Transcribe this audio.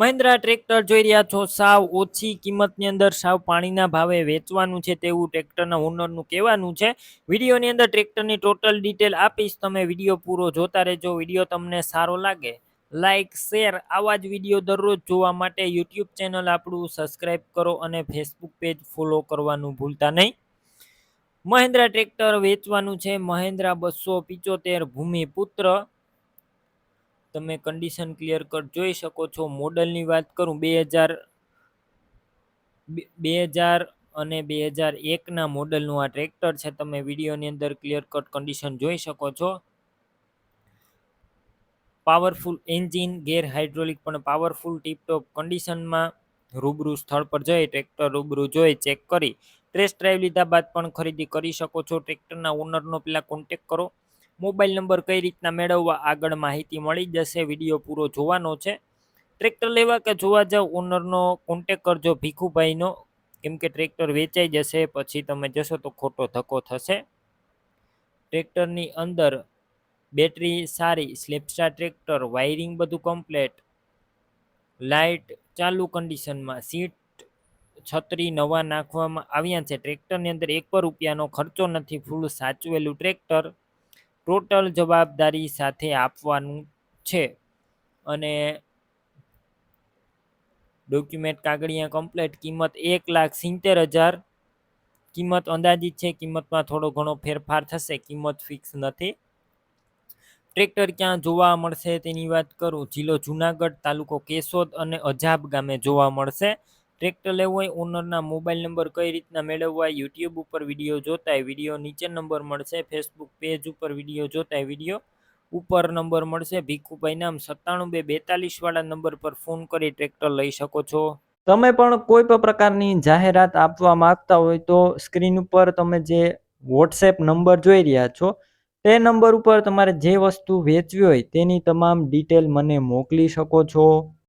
Mahindra tractor જોઈ રહ્યા છો. સાવ ઓછી કિંમતની અંદર સાવ પાણીના ભાવે વેચવાનું છે તેવું ટ્રેક્ટરના ઓનરનું કહેવાનું છે. વિડીયોની અંદર ટ્રેક્ટરની ટોટલ ડિટેલ આપીશ. તમે વીડિયો પૂરો જોતા રહેજો. વીડિયો તમને સારો લાગે લાઇક શેર આવા જ વીડિયો દરરોજ જોવા માટે યુટ્યુબ ચેનલ આપણું સબસ્ક્રાઈબ કરો અને ફેસબુક પેજ ફોલો કરવાનું ભૂલતા નહીં. મહિન્દ્રા ટ્રેક્ટર વેચવાનું છે. મહિન્દ્રા બસો પિચોતેર ભૂમિપુત્ર તમે કન્ડિશન ક્લિયર કટ જોઈ શકો છો. મોડલની વાત કરું, બે હજાર બે હજાર અને બે હજાર એકના મોડલનું આ ટ્રેક્ટર છે. તમે વિડીયોની અંદર ક્લિયર કટ કન્ડિશન જોઈ શકો છો. પાવરફુલ એન્જિન ગેર હાઇડ્રોલિક પણ પાવરફુલ ટીપટોપ કન્ડિશનમાં રૂબરૂ સ્થળ પર જઈ ટ્રેક્ટર રૂબરૂ જોઈ ચેક કરી. ટેસ્ટ ડ્રાઈવ લીધા બાદ પણ ખરીદી કરી શકો છો. ટ્રેક્ટરના ઓનરનો પહેલાં કોન્ટેક કરો. મોબાઈલ નંબર કઈ રીતના મેળવવા આગળ માહિતી મળી જશે, વીડિયો પૂરો જોવાનો છે. ટ્રેક્ટર લેવા કે જોવા જાવ ઓનરનો કોન્ટેક કરજો, ભીખુભાઈનો. કેમ કે ટ્રેક્ટર વેચાઈ જશે, પછી તમે જશો તો ખોટો ધક્કો થશે. ટ્રેક્ટરની અંદર બેટરી સારી, સ્લેપસ્ટાર ટ્રેક્ટર વાયરિંગ બધું કમ્પ્લેટ લાઇટ ચાલુ કન્ડિશનમાં સીટ છત્રી નવા નાખવામાં આવ્યા છે. ટ્રેક્ટરની અંદર એક પર રૂપિયાનો ખર્ચો નથી ફૂલ સાચવેલું ટ્રેક્ટર. ટોટલ જવાબદારી સાથે આપવાનું છે. અને ડોક્યુમેન્ટ કાગળિયા કમ્પ્લેટ, કિંમત એક લાખ સિત્તેર હજાર. કિંમત અંદાજિત છે, કિંમતમાં થોડો ઘણો ફેરફાર થશે, કિંમત ફિક્સ નથી. ટ્રેક્ટર ક્યાં જોવા મળશે તેની વાત કરું, જિલ્લો જુનાગઢ તાલુકો કેશોદ અને અજાબ ગામે જોવા મળશે. ટ્રેક્ટર લેવું હોય ઓનરના મોબાઈલ નંબર કઈ રીતના મેળવવા યુટ્યુબ ઉપર વીડિયો જોતાય વીડિયો નીચે નંબર મળશે ફેસબુક પેજ ઉપર વીડિયો જોતાય વીડિયો ઉપર નંબર મળશે. ભીખુભાઈ નામ સત્તાણું બે બેતાલીસ વાળા નંબર પર ફોન કરી ટ્રેક્ટર લઈ શકો છો. તમે પણ કોઈ પણ પ્રકારની જાહેરાત આપવા માંગતા હોય તો સ્ક્રીન ઉપર તમે જે વોટ્સએપ નંબર જોઈ રહ્યા છો, તે નંબર ઉપર તમારે જે વસ્તુ વેચવી હોય તેની તમામ ડિટેલ મને મોકલી શકો છો.